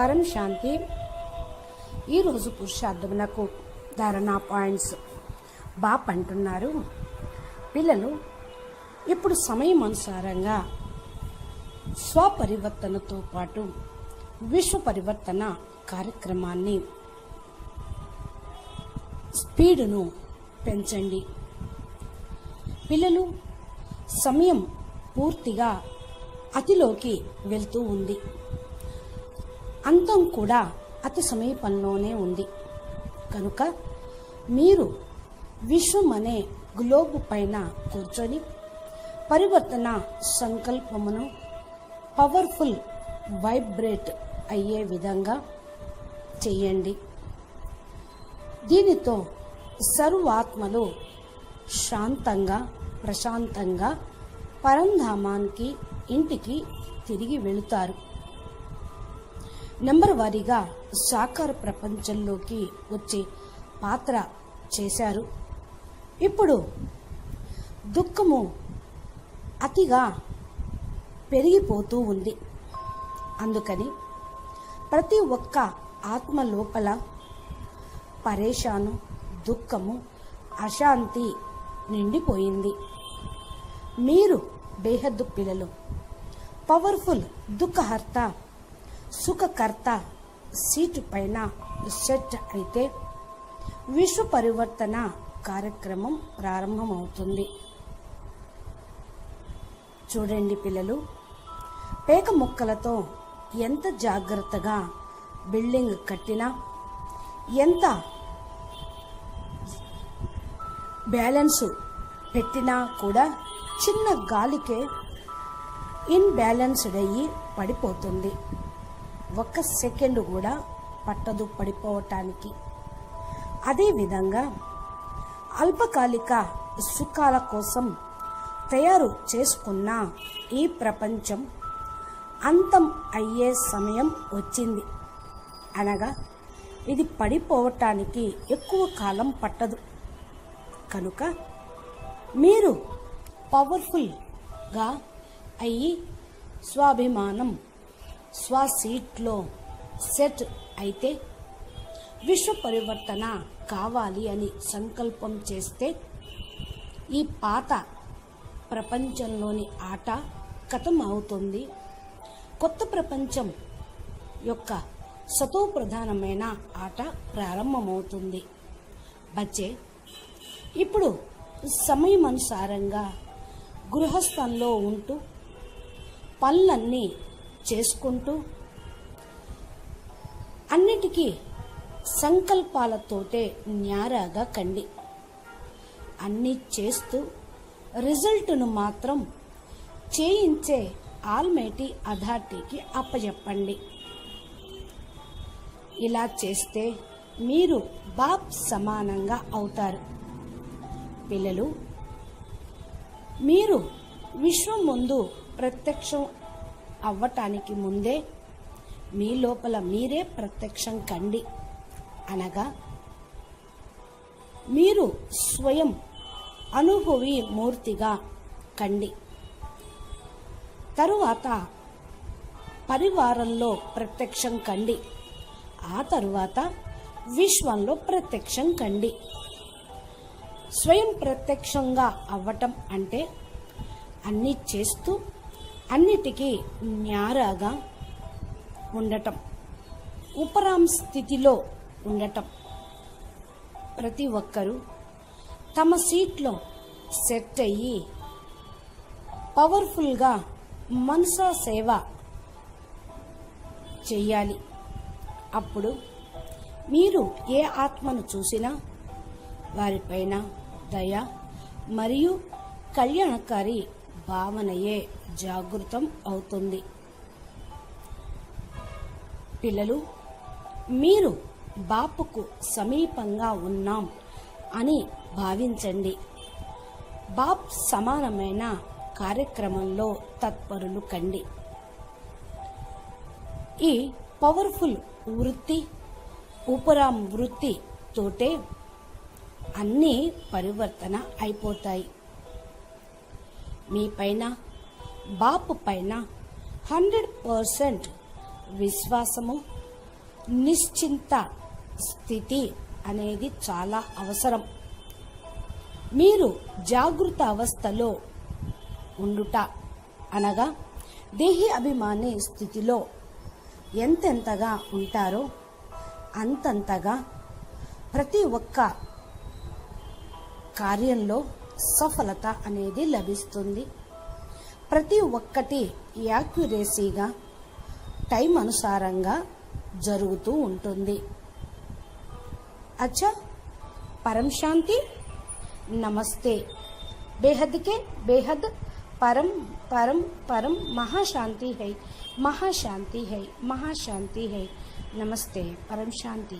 పరం శాంతి. ఈరోజు పురుషార్థమునకు ధారణా పాయింట్స్ బాప్ అంటున్నారు. పిల్లలు ఇప్పుడు సమయం అనుసారంగా స్వపరివర్తనతో పాటు విశ్వ పరివర్తన కార్యక్రమాన్ని స్పీడును పెంచండి. పిల్లలు సమయం పూర్తిగా అతిలోకి వెళ్తూ ఉంది. అంతం కూడా అతి సమీపంలోనే ఉంది. కనుక మీరు విశ్వం అనే గ్లోబ్ పైన కూర్చొని పరివర్తన సంకల్పమును పవర్ఫుల్ వైబ్రేట్ అయ్యే విధంగా చెయ్యండి. దీనితో సర్వాత్మలు శాంతంగా ప్రశాంతంగా పరంధామానికి ఇంటికి తిరిగి వెళుతారు. నెంబర్ వారీగా సాకార ప్రపంచంలోకి వచ్చే పాత్ర చేశారు. ఇప్పుడు దుఃఖము అతిగా పెరిగిపోతూ ఉంది. అందుకని ప్రతి ఒక్క ఆత్మ లోపల పరేషాను దుఃఖము అశాంతి నిండిపోయింది. మీరు బేహద్దు పిల్లలు పవర్ఫుల్ దుఃఖహర్త సుఖకర్త సీటు పైన సెట్ అయితే విశ్వ పరివర్తన కార్యక్రమం ప్రారంభమవుతుంది. చూడండి పిల్లలు పేక ముక్కలతో ఎంత జాగ్రత్తగా బిల్డింగ్ కట్టినా ఎంత బ్యాలెన్స్ పెట్టినా కూడా చిన్న గాలికే ఇన్బ్యాలెన్స్డ్ అయ్యి పడిపోతుంది. ఒక్క సెకండ్ కూడా పట్టదు పడిపోవటానికి. అదేవిధంగా అల్పకాలిక సుఖాల కోసం తయారు చేసుకున్న ఈ ప్రపంచం అంతం అయ్యే సమయం వచ్చింది. అనగా ఇది పడిపోవటానికి ఎక్కువ కాలం పట్టదు. కనుక మీరు పవర్ఫుల్గా అయ్యి స్వాభిమానం స్వ సీట్లో సెట్ అయితే విశ్వ పరివర్తన కావాలి అని సంకల్పం చేస్తే ఈ పాత ప్రపంచంలోని ఆట కథం అవుతుంది కొత్త ప్రపంచం యొక్క సతో ప్రధానమైన ఆట ప్రారంభమవుతుంది. బచ్చే ఇప్పుడు సమయం అనుసారంగా గృహస్థంలో ఉంటూ పనులన్నీ చేసుకుంటూ అన్నిటికీ సంకల్పాలతోటే న్యారాగా కండి. అన్నీ చేస్తూ రిజల్ట్ను మాత్రం చేయించే ఆల్మేటి అథారిటీకి అప్పచెప్పండి ఇలా చేస్తే మీరు బాప్ సమానంగా అవుతారు. పిల్లలు మీరు విశ్వం ముందు ప్రత్యక్షం అవ్వటానికి ముందే మీ లోపల మీరే ప్రత్యక్షం కండి. అనగా మీరు స్వయం అనుభవి మూర్తిగా కండి. తరువాత పరివారంలో ప్రత్యక్షం కండి. ఆ తరువాత విశ్వంలో ప్రత్యక్షం కండి. స్వయం ప్రత్యక్షంగా అవ్వటం అంటే అన్నీ చేస్తూ అన్నిటికీ న్యారాగా ఉండటం. ఉపరాం స్థితిలో ఉండటం. ప్రతి ఒక్కరూ తమ సీట్లో సెట్ అయ్యి పవర్ఫుల్గా మనసా సేవ చెయ్యాలి. అప్పుడు మీరు ఏ ఆత్మను చూసినా వారిపైన దయ మరియు కళ్యాణకారి భావనయే. జాగృతం అవుతుంది. పిల్లలు మీరు బాపుకు సమీపంగా ఉన్నాం అని భావించండి. బాప్ సమానమైన కార్యక్రమంలో తత్పరులు కండి. ఈ పవర్ఫుల్ వృత్తి ఉపరాం వృత్తి తోటే అన్నీ పరివర్తన అయిపోతాయి. మీ పైన బాపు పైన హండ్రెడ్ పర్సెంట్ విశ్వాసము నిశ్చింత స్థితి అనేది చాలా అవసరం. మీరు జాగృత అవస్థలో ఉండుట అనగా దేహి అభిమాని స్థితిలో ఎంతెంతగా ఉంటారో అంతంతగా ప్రతి ఒక్క కార్యంలో సఫలత అనేది లభిస్తుంది. ప్రతి ఒక్కటి యాక్యురేసీగా టైం అనుసారంగా జరుగుతూ ఉంటుంది अच्छा परम शांति नमस्ते बेहद के बेहद परम परम परम महाशांति है महाशांति है महाशांति है नमस्ते परम शांति